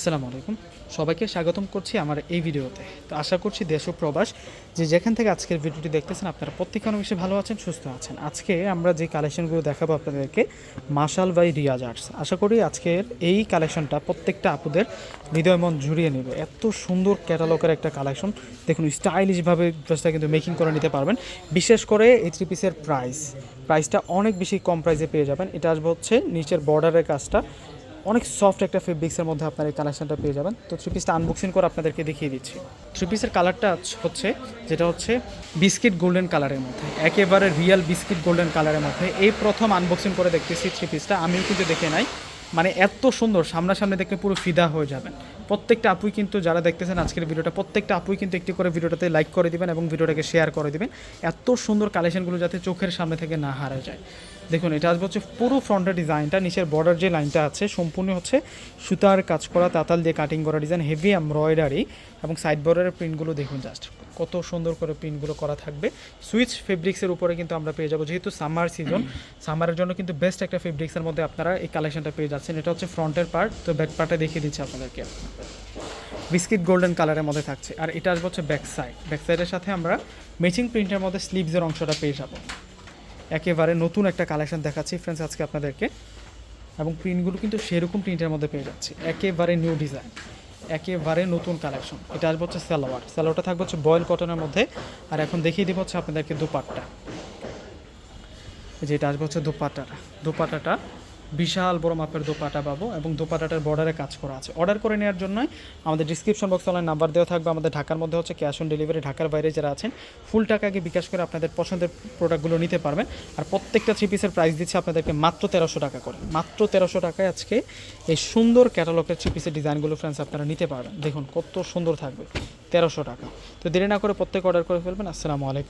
আসসালামু আলাইকুম। সবাইকে স্বাগতম করছি আমার এই ভিডিওতে। তো আশা করছি দেশ ও প্রবাস যে যেখান থেকে আজকের ভিডিওটি দেখতেছেন, আপনারা প্রত্যেকে অনেক বেশি ভালো আছেন, সুস্থ আছেন। আজকে আমরা যে কালেকশনগুলো দেখাবো আপনাদেরকে, মাশাল বাই রিয়াজ আর্টস আশা করি আজকের এই কালেকশনটা প্রত্যেকটা আপুদের হৃদয় মন জুড়িয়ে নেবে। এত সুন্দর ক্যাটালগের একটা কালেকশন। দেখুন, স্টাইলিশভাবে ড্রেসটা কিন্তু মেকিং করে নিতে পারবেন। বিশেষ করে এই থ্রি পিসের প্রাইস প্রাইসটা অনেক বেশি কম প্রাইসে পেয়ে যাবেন। এটা আসবে হচ্ছে নিচের বর্ডারের কাজটা। অনেক সফট একটা ফেব্রিক্সের মধ্যে আপনার এই কালেকশনটা পেয়ে যাবেন। তো থ্রি পিসটা আনবক্সিং করে আপনাদেরকে দেখিয়ে দিচ্ছি। থ্রি পিসের কালারটা হচ্ছে, যেটা হচ্ছে বিস্কিট গোল্ডেন কালারের মধ্যে, একেবারে রিয়েল বিস্কিট গোল্ডেন কালারের মধ্যে। এই প্রথম আনবক্সিং করে দেখতেছি থ্রি পিসটা আমিও কিন্তু দেখে নাই। মানে এত সুন্দর, সামনাসামনি দেখলে পুরো ফিদা হয়ে যাবেন। প্রত্যেকটা আপুই কিন্তু যারা দেখতেছেন আজকের ভিডিওটা, প্রত্যেকটা আপুই কিন্তু একটি করে ভিডিওটাতে লাইক করে দিবেন এবং ভিডিওটাকে শেয়ার করে দিবেন। এত সুন্দর কালেকশনগুলো যাতে চোখের সামনে থেকে না হারা যায়। দেখুন, এটা আসবে হচ্ছে পুরো ফ্রন্টের ডিজাইনটা নিচের বর্ডার যে লাইনটা আছে, সম্পূর্ণ হচ্ছে সুতার কাজ করা, তাতাল দিয়ে কাটিং করা ডিজাইন হেভি এমব্রয়ডারি এবং সাইড বর্ডারের প্রিন্টগুলো দেখুন জাস্ট কত সুন্দর করে প্রিন্টগুলো করা থাকবে। সুইচ ফেব্রিক্সের উপরে কিন্তু আমরা পেয়ে যাব, যেহেতু সামার সিজন সামারের জন্য কিন্তু বেস্ট একটা ফেব্রিক্সের মধ্যে আপনারা এই কালেকশনটা পেয়ে যাচ্ছেন। এটা হচ্ছে ফ্রন্টের পার্ট তো ব্যাক পার্টে দেখিয়ে দিচ্ছি আপনাদেরকে। বিস্কিট গোল্ডেন কালারের মধ্যে থাকছে। আর এটা আসবে হচ্ছে ব্যাক সাইড ব্যাক সাইডের সাথে আমরা ম্যাচিং প্রিন্টের মধ্যে স্লিভসের অংশটা পেয়ে যাব। একেবারে নতুন একটা কালেকশন দেখাচ্ছি। ফ্রেন্ডস আজকে আপনাদেরকে। এবং প্রিন্টগুলো কিন্তু সেরকম প্রিন্টের মধ্যে পেয়ে যাচ্ছে। একেবারে নিউ ডিজাইন একেবারে নতুন কালেকশন এটা আসবে হচ্ছে স্যালোয়ার স্যালোয়ারটা থাকবে হচ্ছে বয়েল কটনের মধ্যে। আর এখন দেখিয়ে দিব হচ্ছে আপনাদেরকে দুপাট্টা। যেটা আসবে হচ্ছে দুপাট্টাটা। দোপাটাটা বিশাল বড় মাপের দোপাটা পাবো এবং দোপাটাটার বর্ডারে কাজ করা আছে। অর্ডার করে নেওয়ার জন্য আমাদের ডিসক্রিপশন বক্সে অনলাইন নাম্বার দেওয়া থাকবে। আমাদের ঢাকার মধ্যে হচ্ছে ক্যাশ অন ডেলিভারি ঢাকার বাইরে যারা আছেন ফুল টাকা টাকাকে বিকাশ করে আপনাদের পছন্দের প্রোডাক্টগুলো নিতে পারবেন। আর প্রত্যেকটা থ্রি পিসের প্রাইস দিচ্ছে আপনাদেরকে মাত্র তেরোশো টাকা করে। মাত্র তেরোশো টাকায় আজকে এই সুন্দর ক্যাটালগের থ্রি পিসের ডিজাইনগুলো ফ্রেন্ডস আপনারা নিতে পারবেন। দেখুন কত সুন্দর থাকবে। তেরোশো টাকা। তো দেরি না করে প্রত্যেক অর্ডার করে ফেলবেন। আসসালামু আলাইকুম।